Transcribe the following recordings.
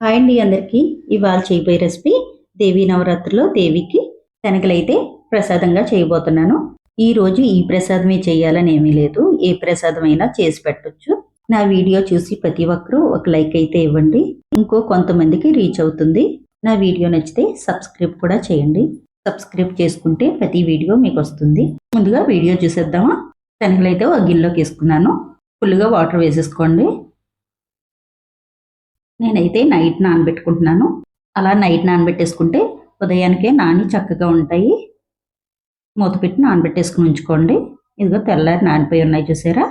Hi అండి అందరికీ. ఇవాళ చేయబోయే రెసిపీ దేవీ నవరాత్రిలో దేవికి శనగలైతే ప్రసాదంగా చేయబోతున్నాను. ఈ రోజు ఈ ప్రసాదమే చేయాలని ఏమీ లేదు. ఏ ప్రసాదం అయినా చేసి పెట్టొచ్చు. నా వీడియో చూసి ప్రతి ఒక్కరూ ఒక లైక్ అయితే ఇవ్వండి. ఇంకో కొంతమందికి రీచ్ అవుతుంది. నా వీడియో నచ్చితే సబ్స్క్రైబ్ కూడా చేయండి. సబ్స్క్రైబ్ చేసుకుంటే ప్రతి వీడియో మీకు వస్తుంది. ముందుగా వీడియో చూసేద్దామా? శనగలైతే ఒక గిన్నెలోకి వేసుకున్నాను. ఫుల్గా వాటర్ వేసేసుకోండి. నేనైతే నైట్ నానబెట్టుకుంటున్నాను. అలా నైట్ నానబెట్టేసుకుంటే ఉదయానికే నాని చక్కగా ఉంటాయి. మూత పెట్టి నానబెట్టేసుకుని ఉంచుకోండి. ఇదిగో తెల్లారి నానిపోయి ఉన్నాయి చూసారా?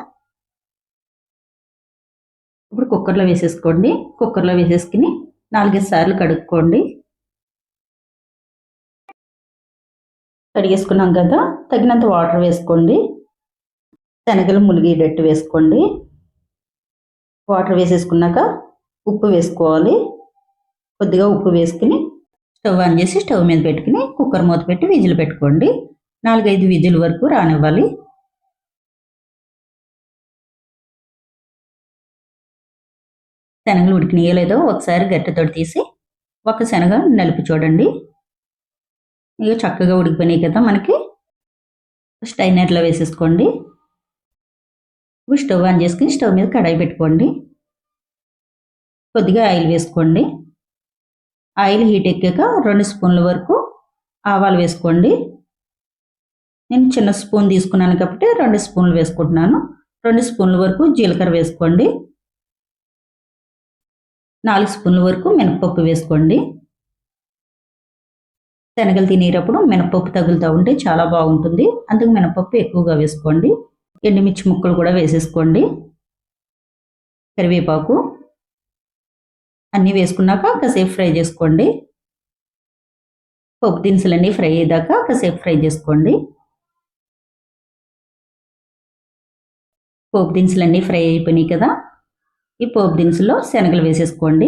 ఇప్పుడు కుక్కర్లో వేసేసుకోండి. కుక్కర్లో వేసేసుకుని నాలుగైదు సార్లు కడుక్కోండి. కడిగేసుకున్నాం కదా తగినంత వాటర్ వేసుకోండి. శనగలు ములిగేటట్టు వేసుకోండి. వాటర్ వేసేసుకున్నాక ఉప్పు వేసుకోవాలి. కొద్దిగా ఉప్పు వేసుకుని స్టవ్ ఆన్ చేసి స్టవ్ మీద పెట్టుకుని కుక్కర్ మూత పెట్టి విజిల్ పెట్టుకోండి. నాలుగైదు విజిల్ వరకు రానివ్వాలి. శనగలు ఉడికినాయో లేదో ఒకసారి గట్టెతో తీసి ఒక శనగ నలిపి చూడండి. ఇక చక్కగా ఉడికిపోయినాయి కదా మనకి. స్టైనర్లో వేసేసుకోండి. స్టవ్ ఆన్ చేసుకుని స్టవ్ మీద కడాయి పెట్టుకోండి. కొద్దిగా ఆయిల్ వేసుకోండి. ఆయిల్ హీట్ ఎక్కాక రెండు స్పూన్ల వరకు ఆవాలు వేసుకోండి. నేను చిన్న స్పూన్ తీసుకున్నాను కాబట్టి రెండు స్పూన్లు వేసుకుంటున్నాను. రెండు స్పూన్ల వరకు జీలకర్ర వేసుకోండి. నాలుగు స్పూన్ల వరకు మినపప్పు వేసుకోండి. శనగలు తినేటప్పుడు మినపప్పు తగులుతూ ఉంటే చాలా బాగుంటుంది. అందుకు మినపప్పు ఎక్కువగా వేసుకోండి. ఎండుమిర్చి ముక్కలు కూడా వేసేసుకోండి. కరివేపాకు అన్నీ వేసుకున్నాక కాసేపు ఫ్రై చేసుకోండి. పప్పు దినుసులన్నీ ఫ్రై అయ్యేదాకా కాసేపు ఫ్రై చేసుకోండి. పోపు దినుసులన్నీ ఫ్రై అయిపోయినాయి కదా. ఈ పోపు దినుసులో శనగలు వేసేసుకోండి.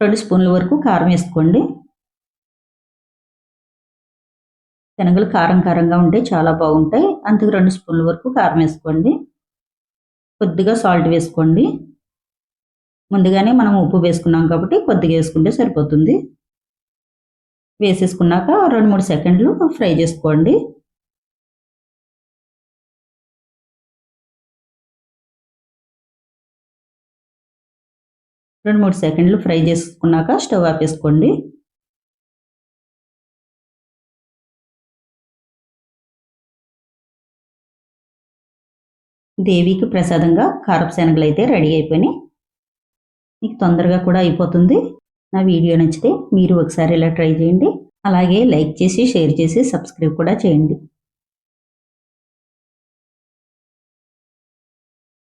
రెండు స్పూన్ల వరకు కారం వేసుకోండి. శనగలు కారం కారంగా ఉంటే చాలా బాగుంటాయి. అందుకు రెండు స్పూన్ల వరకు కారం వేసుకోండి. కొద్దిగా సాల్ట్ వేసుకోండి. ముందుగానే మనం ఉప్పు వేసుకున్నాం కాబట్టి కొద్దిగా వేసుకుంటే సరిపోతుంది. వేసేసుకున్నాక రెండు మూడు సెకండ్లు ఫ్రై చేసుకోండి. రెండు మూడు సెకండ్లు ఫ్రై చేసుకున్నాక స్టవ్ ఆపేసుకోండి. దేవికి ప్రసాదంగా కారపు శనగలు అయితే రెడీ అయిపోయినాయి. మీకు తొందరగా కూడా అయిపోతుంది. నా వీడియో నచ్చితే మీరు ఒకసారి ఇలా ట్రై చేయండి. అలాగే లైక్ చేసి షేర్ చేసి సబ్స్క్రైబ్ కూడా చేయండి.